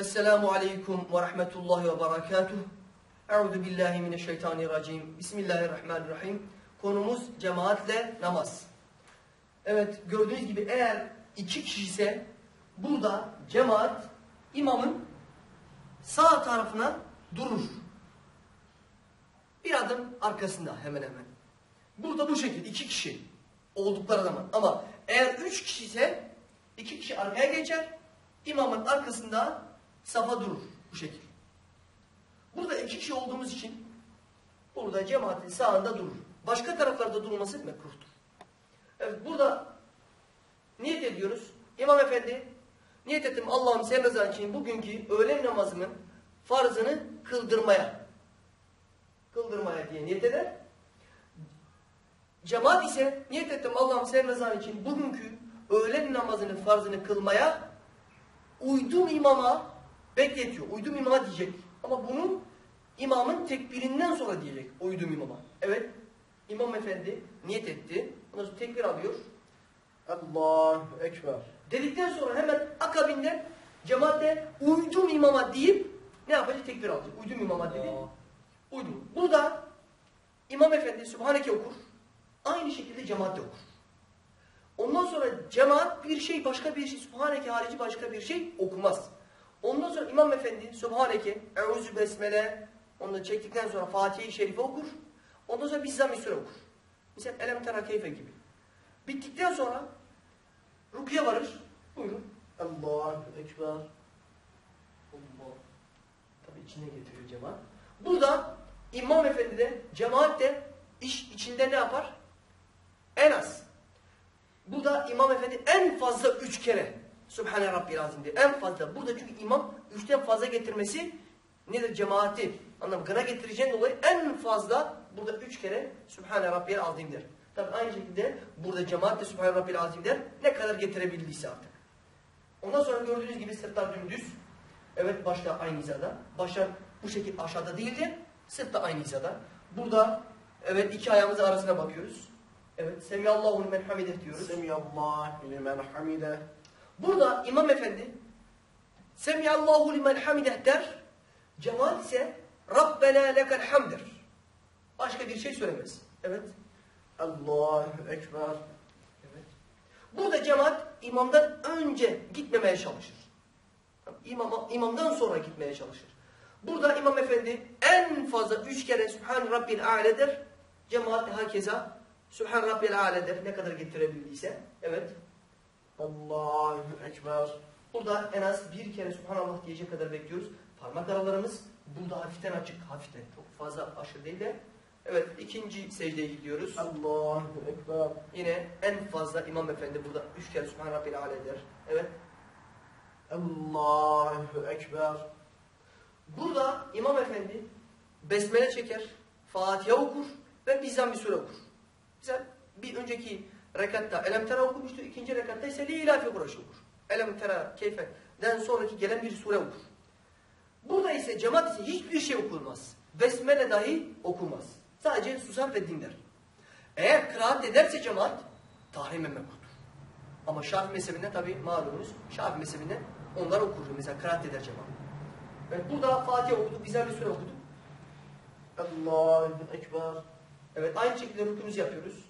Esselamu aleyküm ve rahmetullahi ve berekatuh. Euzu billahi mineşşeytanirracim. Bismillahirrahmanirrahim. Konumuz cemaatle namaz. Evet gördüğünüz gibi eğer iki kişi ise burada cemaat imamın sağ tarafına durur. Bir adım arkasında hemen hemen. Burada bu şekilde iki kişi oldukları zaman. Ama eğer üç kişi ise iki kişi arkaya geçer, imamın arkasında safa durur bu şekilde. Burada iki kişi olduğumuz için burada cemaatin sağında durur. Başka taraflarda durması mekruhtur. Evet burada niyet ediyoruz. İmam efendi niyet ettim Allah'ım sen rızan için bugünkü öğlen namazımın farzını kıldırmaya. Kıldırmaya diye niyet eder. Cemaat ise niyet ettim Allah'ım sen rızan için bugünkü öğlen namazının farzını kılmaya uydum imama bekletiyor. Uydum imama diyecek. Ama bunu imamın tekbirinden sonra diyecek. Uydum imama. Evet. İmam efendi niyet etti. Ondan sonra tekbir alıyor. Allahu Ekber. Dedikten sonra hemen akabinden cemaatle uydum imama deyip ne yapacak? Tekbir alacak. Uydum imama dedi. Uydum. Burada İmam Efendi Sübhaneke okur. Aynı şekilde cemaat de okur. Ondan sonra cemaat bir şey başka bir şey Sübhaneke harici başka bir şey okumaz. Ondan sonra İmam Efendi Sübhaneke, Eûzü Besmele onu çektikten sonra Fatiha-i Şerife okur. Ondan sonra Bizzam-ı Sure okur. Mesela Elem Tera Keyfe gibi. Bittikten sonra Rukiye varır. Buyurun. Allahu Ekber. Allah. Tabi içine getiriyor cemaat. Burada İmam Efendi de cemaat de iş içinde ne yapar? En az. Burada İmam Efendi en fazla üç kere Sübhane Rabbil Azim diyor. En fazla. Burada çünkü imam üçten fazla getirmesi nedir? Cemaati. Anlam gına getireceğin dolayı en fazla burada üç kere Sübhane Rabbil Azim der. Tabi aynı şekilde burada cemaat de Sübhane Rabbil Azim der. Ne kadar getirebildiyse artık. Ondan sonra gördüğünüz gibi sırtlar dümdüz. Evet başta aynı hizada. Başlar bu şekilde aşağıda değil de sırt da aynı hizada. Burada evet iki ayağımızın arasına bakıyoruz. Evet Semiyallahu limen hamideh diyoruz. Semiyallahu limen hamide. Burada İmam Efendi Semiyallahu limen hamideh der. Cemaat ise Rabbena lekel hamder. Başka bir şey söylemez. Evet. Allahu Ekber. Evet. Burada cemaat imamdan önce gitmemeye çalışır. İmama, imamdan sonra gitmeye çalışır. Burada İmam Efendi en fazla üç kere Sübhan Rabbil A'ledir. Cemaat de hakeza Sübhan Rabbil A'ledir. Ne kadar getirebildiyse. Evet. Allahu Ekber. Burada en az bir kere Subhanallah diyecek kadar bekliyoruz. Parmak aralarımız burada hafiften açık. Hafiften. Çok fazla aşırı değil de. Evet ikinci secdeye gidiyoruz. Allahu Ekber. Yine en fazla İmam Efendi burada üç kere Sübhan Rabbil A'ledir. Evet. Allahu Ekber. Burada İmam Efendi besmele çeker, Fatiha okur ve bizden bir sure okur. Mesela bir önceki rekatta Elem Tera okumuştu, ikinci rekatta ise Li İlafi Kur'aş okur. Elem Tera Keyfe'den sonraki gelen bir sure okur. Burada ise cemaat ise hiçbir şey okunmaz. Besmele dahi okunmaz. Sadece susar ve dinler. Eğer kıraat ederse cemaat tahrim mekruhtur. Ama Şafii mezhebinde tabi malumunuz Şafii mezhebinde onlar okur. Mesela kıraat eder cemaat. Evet, burada Fatiha okuduk, güzel bir sure okuduk. Allahu Ekber. Evet, aynı şekilde rükünümüzü yapıyoruz.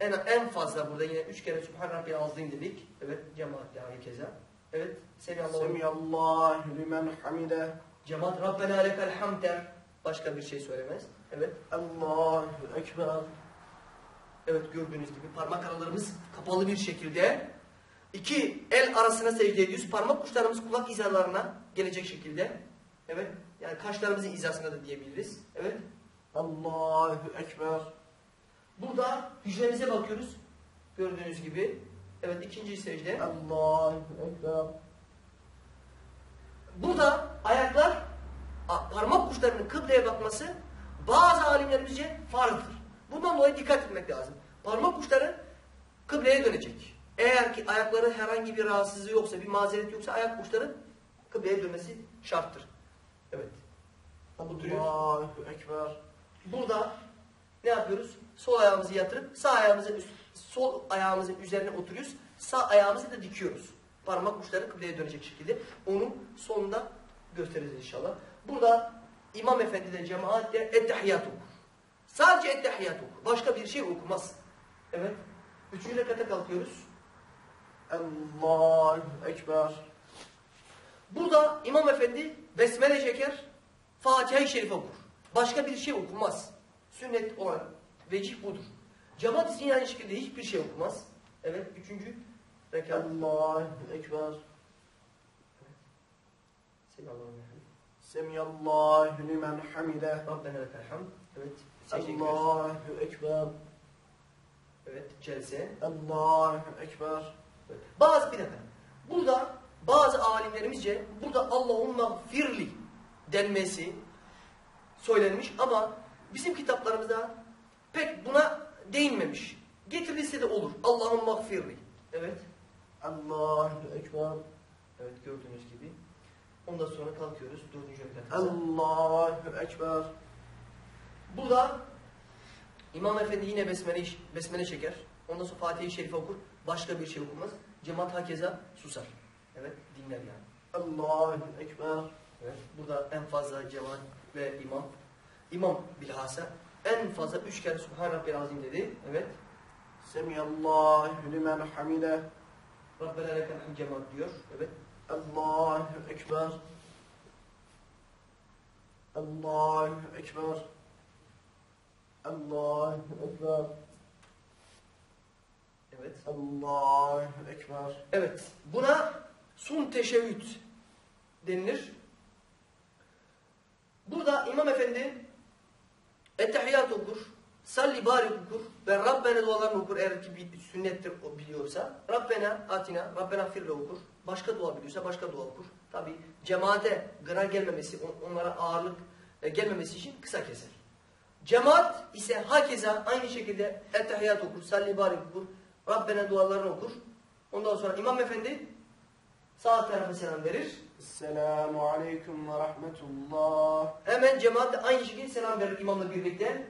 En, en fazla burada yine üç kere Sübhan Rabbil Azim dedik. Evet, cemaatle herkese. Evet, Semiyallahu Semiyallahu limen hamide. Cemaat Rabbena lekel hamd der. Başka bir şey söylemez. Evet. Allahu Ekber. Evet gördüğünüz gibi parmak aralarımız kapalı bir şekilde iki el arasına secde ediyoruz. Parmak uçlarımız kulak hizalarına gelecek şekilde. Evet. Yani kaşlarımızın hizasında da diyebiliriz. Evet. Allahu Ekber. Burada hücremize bakıyoruz. Gördüğünüz gibi. Evet ikinci secde. Allahu Ekber. Burada ayaklar parmak uçlarının kıbleye bakması bazı alimlerimizce farzdır. Bundan dolayı dikkat etmek lazım. Parmak uçları kıbleye dönecek. Eğer ki ayakları herhangi bir rahatsızlığı yoksa, bir mazeret yoksa ayak uçları kıbleye dönmesi şarttır. Evet. Oturuyoruz. Allahu Ekber. Burada ne yapıyoruz? Sol ayağımızı yatırıp sağ ayağımızın üst, sol ayağımızın üzerine oturuyoruz. Sağ ayağımızı da dikiyoruz. Parmak uçları kıbleye dönecek şekilde. Onun sonunda gösteririz inşallah. Burada İmam Efendi de cemaat de ettehiyyat okur. Sadece ettehiyyat okur. Başka bir şey okumaz. Evet. Üçüncü rekata kalkıyoruz. Allahu Ekber. Burada İmam Efendi besmele çeker, Fatiha-i Şerif okur. Başka bir şey okumaz. Sünnet olan vecih budur. Cemaat için aynı şekilde hiçbir şey okumaz. Evet, üçüncü rekat. Allahu Ekber. Semiyallahu limen hamide. Rabbena lekel hamd. Evet. Allahu Ekber. Evet, celse. Allahu Ekber. Evet. Bazı bir dakika. Burada bazı alimlerimizce burada Allahümme firli denmesi söylenmiş ama bizim kitaplarımızda pek buna değinmemiş. Getirilse de olur. Allahümme firli. Evet. Allahu Ekber. Evet gördüğünüz gibi. Ondan sonra kalkıyoruz dördüncü rekatımıza. Allahu Ekber. Burada İmam Efendi yine besmele, besmele çeker. Ondan sonra Fatih-i Şerif okur. Başka bir şey okumaz. Cemaat hakeza susar. Evet dinler yani. Allahu Ekber. Evet. Burada en fazla cemaat ve imam. İmam bilhassa en fazla üç kere Subhan Rabbil Azim dedi. Evet. Semiyallahu limen hamide. Rabbena lekel hamd diyor. Evet. Allahu Ekber. Allahu Ekber. Allahu Ekber. Evet. Allahu Ekber. Evet. Buna sun teşebbüt denilir. Burada İmam Efendi Salli Barik okur ve Rabbena dualarını okur eğer ki bir sünnettir o biliyorsa. Rabbena atina, Rabbena firle okur. Başka dua biliyorsa başka dua okur. Tabi cemaate gına gelmemesi, on- onlara ağırlık e, gelmemesi için kısa keser. Cemaat ise hakeza aynı şekilde Ettehiyyat okur, Salli Barik okur, Rabbena dualarını okur. Ondan sonra İmam Efendi sağ tarafa selam verir. Esselamu Aleyküm ve Rahmetullah. Hemen cemaat aynı şekilde selam verir imamla birlikte.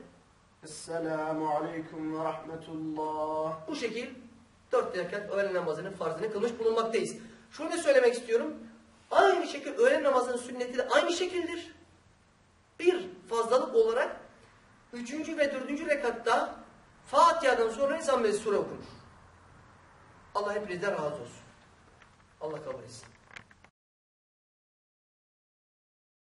Esselamu Aleyküm ve Rahmetullah. Bu şekil dört rekat öğlen namazının farzını kılmış bulunmaktayız. Şunu da söylemek istiyorum. Aynı şekilde öğlen namazının sünneti de aynı şekildir. Bir fazlalık olarak üçüncü ve dördüncü rekatta Fatiha'dan sonra insan ve sure okunur. Allah hepinizden razı olsun. Allah kabul etsin.